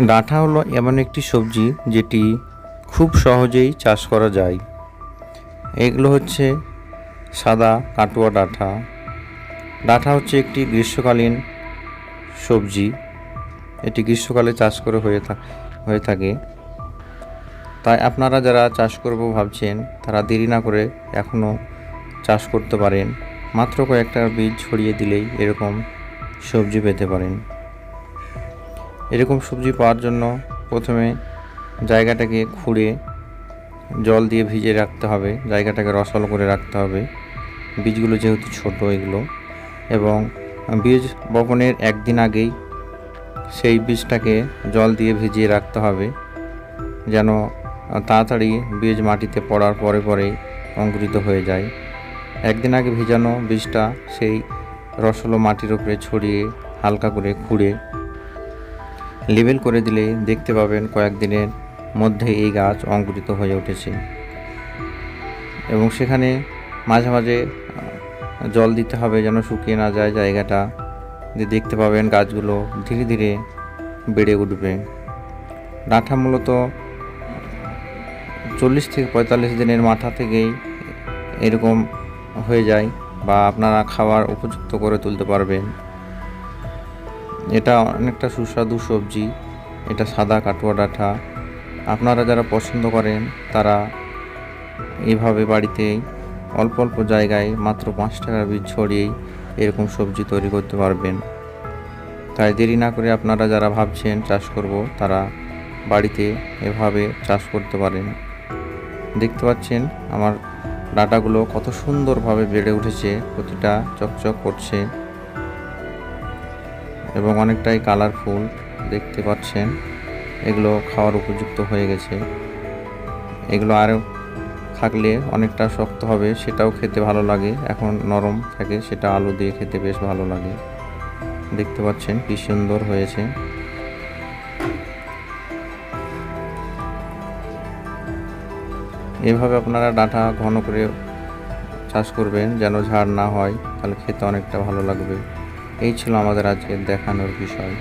ডাঁটা হলো এমন একটি সবজি যেটি খুব সহজেই চাষ করা যায়। এগুলো হচ্ছে সাদা কাটুয়া ডাঁটা ডাঁটা হচ্ছে একটি গ্রীষ্মকালীন সবজি। এটি গ্রীষ্মকালে চাষ করে হয়ে থাক হয়ে থাকে। তাই আপনারা যারা চাষ করব ভাবছেন, তারা দেরি না করে এখনও চাষ করতে পারেন। মাত্র কয়েকটা বীজ ছড়িয়ে দিলেই এরকম সবজি পেতে পারেন। এরকম সবজি পাওয়ার জন্য প্রথমে জায়গাটাকে খুঁড়ে জল দিয়ে ভিজিয়ে রাখতে হবে, জায়গাটাকে রসালো করে রাখতে হবে। বীজগুলো যেহেতু ছোট এগুলো এবং বীজ বপনের একদিন আগেই সেই বীজটাকে জল দিয়ে ভিজিয়ে রাখতে হবে, যেন তাড়াতাড়ি বীজ মাটিতে পড়ার পরে পরে অঙ্কুরিত হয়ে যায়। একদিন আগে ভিজানো বীজটা সেই রসলো মাটির উপরে ছড়িয়ে হালকা করে খুঁড়ে লেবেল করে দিলে দেখতে পাবেন কয়েকদিনের মধ্যে এই গাছ অঙ্কুরিত হয়ে উঠেছে। এবং সেখানে মাঝে মাঝে জল দিতে হবে যেন শুকিয়ে না যায় জায়গাটা। যে দেখতে পাবেন গাছগুলো ধীরে ধীরে বেড়ে উঠবে। ডাঁটা মূলত চল্লিশ থেকে পঁয়তাল্লিশ দিনের মাথা থেকেই এরকম হয়ে যায় বা আপনারা খাবার উপযুক্ত করে তুলতে পারবেন। এটা অনেকটা সুস্বাদু সবজি। এটা সাদা কাটুয়া ডাঁটা। আপনারা যারা পছন্দ করেন, তারা এইভাবে বাড়িতেই অল্প অল্প জায়গায় মাত্র পাঁচ টাকার বীজ ছড়িয়েই এরকম সবজি তৈরি করতে পারবেন। তাই দেরি না করে আপনারা যারা ভাবছেন চাষ করব, তারা বাড়িতে এভাবে চাষ করতে পারেন। দেখতে পাচ্ছেন, আমার ডাটাগুলো কত সুন্দরভাবে বেড়ে উঠেছে, প্রতিটা চকচক করছে। এবং অনেকটাই কালারফুল দেখতে পাচ্ছেন। এগুলো খাওয়ার উপযুক্ত হয়ে গেছে। এগুলো আরও থাকলে অনেকটা শক্ত হবে, সেটাও খেতে ভালো লাগে। এখন নরম থাকে, সেটা আলু দিয়ে খেতে বেশ ভালো লাগে। দেখতে পাচ্ছেন কি সুন্দর হয়েছে। এভাবে আপনারা ডাঁটা ঘন করে চাষ করবেন, যেন ঝাড় না হয়, তাহলে খেতে অনেকটা ভালো লাগবে। এই ছিল আমাদের আজকের দেখানোর বিষয়।